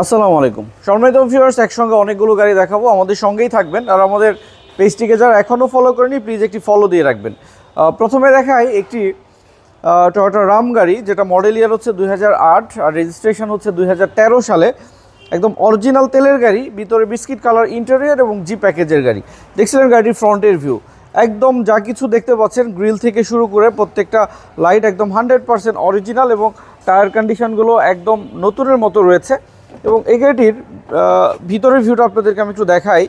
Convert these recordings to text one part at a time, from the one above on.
আসসালামু আলাইকুম। সম্মানিত ভিউয়ার্স একসঙ্গে অনেকগুলো গাড়ি দেখাবো। আমাদের সঙ্গেই থাকবেন আর আমাদের পেজটিকে যারা এখনও ফলো করেনি প্লিজ একটি ফলো দিয়ে রাখবেন। প্রথমে দেখাই একটি টয়োটা রাম গাড়ি, যেটা মডেল ইয়ার হচ্ছে দুই হাজার আট আর রেজিস্ট্রেশন হচ্ছে দুই হাজার তেরো সালে। একদম অরিজিনাল তেলের গাড়ি, ভিতরে বিস্কিট কালার ইন্টেরিয়র এবং জি প্যাকেজের গাড়ি। দেখছিলেন গাড়ির ফ্রন্টের ভিউ একদম যা কিছু দেখতে পাচ্ছেন গ্রিল থেকে শুরু করে প্রত্যেকটা লাইট একদম হান্ড্রেড পার্সেন্ট অরিজিনাল এবং টায়ার কন্ডিশনগুলো একদম নতুনের মতো রয়েছে। এবং এই গাড়িটির ভিতরের ভিউটা আপনাদেরকে আমি একটু দেখাই।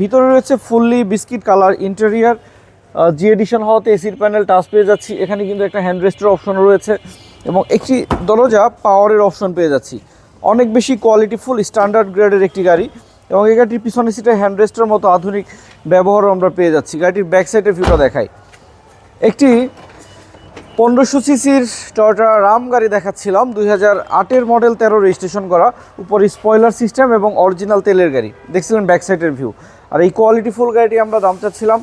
ভিতরে রয়েছে fully biscuit colour interior G edition হওয়াতে এসির প্যানেল টাচ পেয়ে যাচ্ছি। এখানে কিন্তু একটা হ্যান্ড রেস্টের অপশন রয়েছে এবং একটি দরজা পাওয়ারের অপশন পেয়ে যাচ্ছি। অনেক বেশি কোয়ালিটি ফুল স্ট্যান্ডার্ড গ্রেডের একটি গাড়ি এবং এই গাড়িটির পিছনে সিটে হ্যান্ড রেস্টের মতো আধুনিক ব্যবহারও আমরা পেয়ে যাচ্ছি। গাড়িটির ব্যাক সাইডের ভিউটা দেখাই। একটি পনেরোশো সিসির টয়োটা রাম গাড়ি দেখাচ্ছিলাম। দুই হাজার আটের মডেল তেরো রেজিস্ট্রেশন করা। উপরে স্পয়লার সিস্টেম এবং অরিজিনাল তেলের গাড়ি। দেখছিলেন ব্যাক সাইডের ভিউ আর এই কোয়ালিটি ফুল গাড়িটি আমরা দাম চাচ্ছিলাম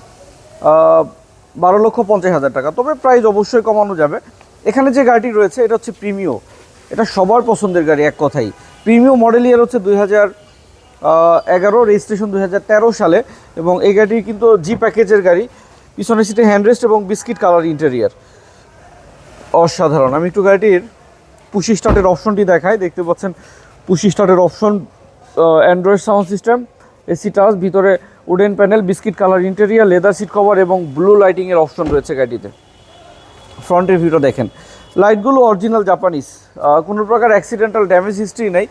বারো লক্ষ পঞ্চাশ হাজার টাকা। তবে প্রাইস অবশ্যই কমানো যাবে। এখানে যে গাড়িটি রয়েছে, এটা হচ্ছে প্রিমিও এটা সবার পছন্দের গাড়ি, এক কথাই। প্রিমিও মডেল ইয়ার হচ্ছে দুই হাজার এগারো রেজিস্ট্রেশন দুই হাজার তেরো সালে। এবং এই গাড়িটি কিন্তু জি প্যাকেজের গাড়ি। পিছনে সিটে হ্যান্ডরেস্ট এবং বিস্কিট কালার ইন্টেরিয়ার অসাধারণ। আমি একটু গাড়িটির পুশি স্টার্টের অপশনটি দেখাই। দেখতে পাচ্ছেন, পুশি স্টার্টের option android sound system AC touch, ভিতরে wooden panel, biscuit colour interior leather seat cover এবং ব্লু লাইটিংয়ের অপশন রয়েছে গাড়িতে ফ্রন্টের ভিউটা দেখেন। লাইটগুলো অরিজিনাল জাপানিজ কোনো প্রকার অ্যাক্সিডেন্টাল ড্যামেজ হিস্ট্রি নেই।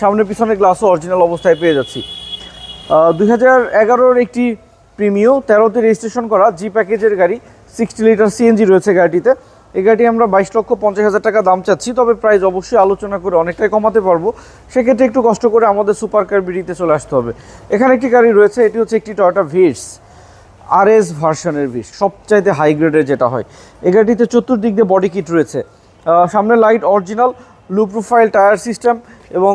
সামনে পিছনে গ্লাসও অরিজিনাল অবস্থায় পেয়ে যাচ্ছি। দুই হাজার এগারোর একটি প্রিমিও, তেরোতে রেজিস্ট্রেশন করা জি প্যাকেজের গাড়ি সিক্সটি লিটার সিএনজি রয়েছে গাড়িটিতে। এই গাড়ি আমরা বাইশ লক্ষ পঞ্চাশ হাজার টাকা দাম চাচ্ছি, তবে প্রাইস অবশ্যই আলোচনা করে অনেকটাই কমাতে পারব। সেক্ষেত্রে একটু কষ্ট করে আমাদের সুপার কার বিডিতে চলে আসতে হবে। এখানে একটি গাড়ি রয়েছে, এটি হচ্ছে একটি টয়োটা ভিটস আর এস ভার্সনের বিশ সবচাইতে হাই গ্রেডের যেটা হয়। এই গাড়িতে চতুর্দিক দিয়ে বডি কিট রয়েছে। সামনে light original low profile tyre system এবং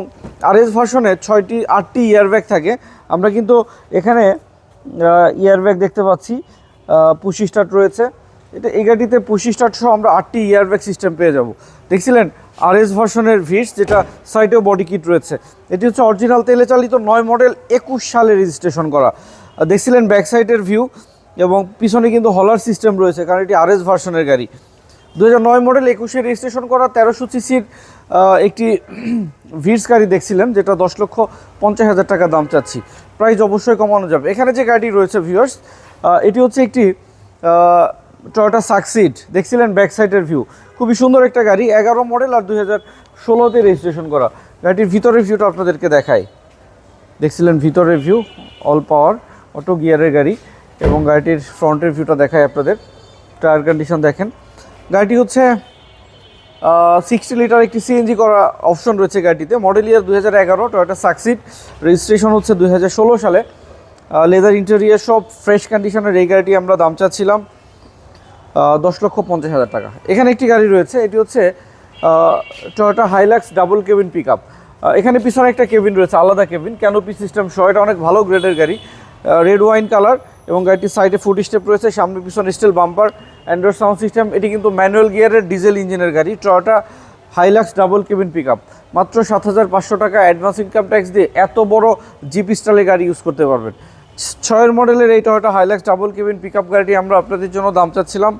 আর এস ভার্সনে ছয়টি, আটটি ইয়ারব্যাগ থাকে। আমরা কিন্তু এখানে ইয়ারব্যাগ দেখতে পাচ্ছি। পুশি স্টার্ট রয়েছে। এটা এই গাড়িতে স্টার্ট সহ আমরা আটটি ইয়ারব্যাগ সিস্টেম পেয়ে যাব। দেখছিলেন? আর এস ভার্সনের ভিটস যেটা সাইডেও বডি কিট রয়েছে। এটি হচ্ছে অরিজিনাল তেলে চালিত নয় মডেল একুশ সালে রেজিস্ট্রেশন করা। দেখছিলেন ব্যাক সাইডের ভিউ এবং পিছনে কিন্তু হলার সিস্টেম রয়েছে, কারণ এটি আর এস ভার্সনের গাড়ি। দু নয় মডেল একুশে রেজিস্ট্রেশন করা তেরোশো সিসির একটি ভিটস গাড়ি দেখছিলেন, যেটা দশ লক্ষ পঞ্চাশ হাজার টাকা দাম চাচ্ছি। প্রাইস অবশ্যই কমানো যাবে। এখানে যে গাড়ি রয়েছে ভিউয়ার্স এটি হচ্ছে একটি টয়োটা সাকসিড দেখছিলেন ব্যাক সাইডের ভিউ খুবই সুন্দর একটা গাড়ি, এগারো মডেল আর দুই হাজার ষোলোতে রেজিস্ট্রেশন করা। গাড়িটির ভিতরের ভিউটা আপনাদেরকে দেখাই। দেখছিলেন ভিতরের ভিউ অল পাওয়ার অটো গিয়ারের গাড়ি, এবং গাড়িটির ফ্রন্টের ভিউটা দেখায় আপনাদের। টায়ার কন্ডিশন দেখেন। গাড়িটি হচ্ছে সিক্সটি লিটার একটি সিএনজি করা অপশন রয়েছে গাড়িটিতে। মডেল ইয়ার দু হাজার এগারো টয়োটা সাকসিড রেজিস্ট্রেশন হচ্ছে দুই হাজার ষোলো সালে। লেদার ইন্টেরিয়ার সব ফ্রেশ কন্ডিশনের এই গাড়িটি আমরা দাম চাচ্ছিলাম। দশ লক্ষ পঞ্চাশ হাজার টাকা। এখানে একটি গাড়ি রয়েছে, এটি হচ্ছে Toyota Hilux double cabin pick এখানে পিছনে একটা কেবিন রয়েছে, আলাদা কেবিন ক্যানোপি সিস্টেম সহ, এটা অনেক ভালো গ্রেডের গাড়ি। রেড ওয়াইন কালার এবং গাড়িটির সাইডে ফুট স্টেপ রয়েছে, সামনে পিছনে steel bumper android sound system এটি কিন্তু ম্যানুয়াল গিয়ারের ডিজেল ইঞ্জিনের গাড়ি Toyota Hilux double cabin pick মাত্র সাত হাজার পাঁচশো টাকা অ্যাডভান্স ইনকাম ট্যাক্স দিয়ে এত বড় জিপ স্টাইলের গাড়ি ইউজ করতে পারবেন। ছয়ের মডেলের এই Toyota Hilux double cabin pick গাড়িটি আমরা আপনাদের জন্য দাম চাচ্ছিলাম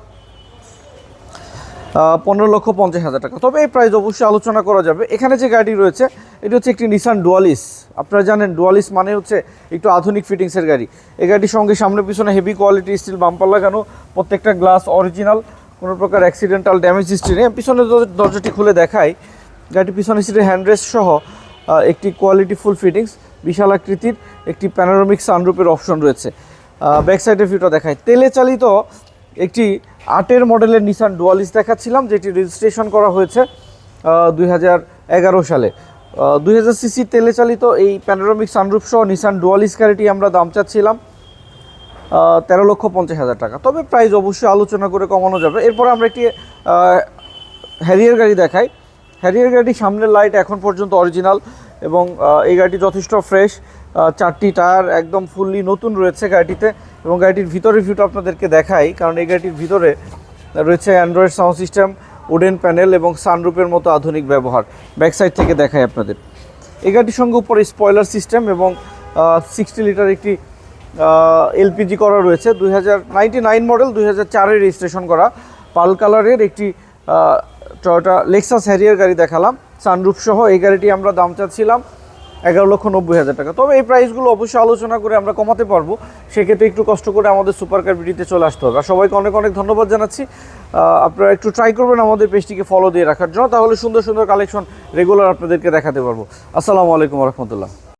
পনেরো লক্ষ পঞ্চাশ হাজার টাকা। তবে এই প্রাইস অবশ্যই আলোচনা করা যাবে। এখানে যে গাড়ি রয়েছে, এটি হচ্ছে একটি নিসান ডুয়ালিস আপনারা জানেন ডুয়ালিস মানে হচ্ছে একটু আধুনিক ফিটিংসের গাড়ি। এই গাড়ির সঙ্গে সামনে পিছনে হেভি কোয়ালিটি স্টিল বাম্পার লাগানো, প্রত্যেকটা গ্লাস অরিজিনাল কোনো প্রকার অ্যাক্সিডেন্টাল ড্যামেজ হিস্ট্রি নেই। পিছনে দর- দরজাটি খুলে দেখাই। গাড়িটি পিছনে সিটের হ্যান্ডরেস্ট সহ একটি কোয়ালিটি ফুল ফিটিংস বিশাল আকৃতির একটি প্যানোরামিক সানরুপের অপশন রয়েছে। ব্যাক সাইডের ভিউটা দেখায় তেলে চালিত একটি আটের মডেলের নিসান ডুয়ালিস দেখাচ্ছিলাম, যেটি রেজিস্ট্রেশন করা হয়েছে দুই হাজার এগারো সালে। দুই হাজার সিসি তেলে চালিত এই প্যানোরামিক সানরুফ সহ নিসান ডুয়ালিস গাড়িটি আমরা দাম চাচ্ছিলাম তেরো লক্ষ পঞ্চাশ হাজার টাকা। তবে প্রাইস অবশ্যই আলোচনা করে কমানো যাবে। এরপর আমরা একটি হ্যারিয়ার গাড়ি দেখাই। হ্যারিয়ার গাড়ির সামনের লাইট এখন পর্যন্ত অরিজিনাল এবং এই গাড়িটি যথেষ্ট ফ্রেশ চারটি টায়ার একদম ফুললি নতুন রয়েছে গাড়িটিতে এবং গাড়িটির ভিতরের ভিউটা আপনাদেরকে দেখাই, কারণ এই গাড়িটির ভিতরে রয়েছে android sound system wooden panel এবং সানরুপের মতো আধুনিক ব্যবহার। ব্যাক সাইড থেকে দেখাই আপনাদের। এই গাড়িটির সঙ্গে উপরে স্পয়লার সিস্টেম এবং সিক্সটি লিটার একটি এলপিজি করা রয়েছে, দুই মডেল দুই হাজার রেজিস্ট্রেশন করা। পাল কালারের একটি টয়োটা লেক্সাস হ্যারিয়ার গাড়ি দেখালাম। সানরুফ সহ এই গাড়িটি আমরা দাম চাচ্ছিলাম এগারো লক্ষ নব্বই হাজার টাকা। তবে এই প্রাইসগুলো অবশ্যই আলোচনা করে আমরা কমাতে পারব। সেক্ষেত্রে একটু কষ্ট করে আমাদের সুপার কার ভিডিওতে চলে আসতে হবে। আর সবাইকে অনেক অনেক ধন্যবাদ জানাচ্ছি। আপনারা একটু ট্রাই করবেন আমাদের পেজটিকে ফলো দিয়ে রাখার জন্য। তাহলে সুন্দর সুন্দর কালেকশন রেগুলার আপনাদেরকে দেখাতে পারব। আসসালামু আলাইকুম রহমতুল্লাহ।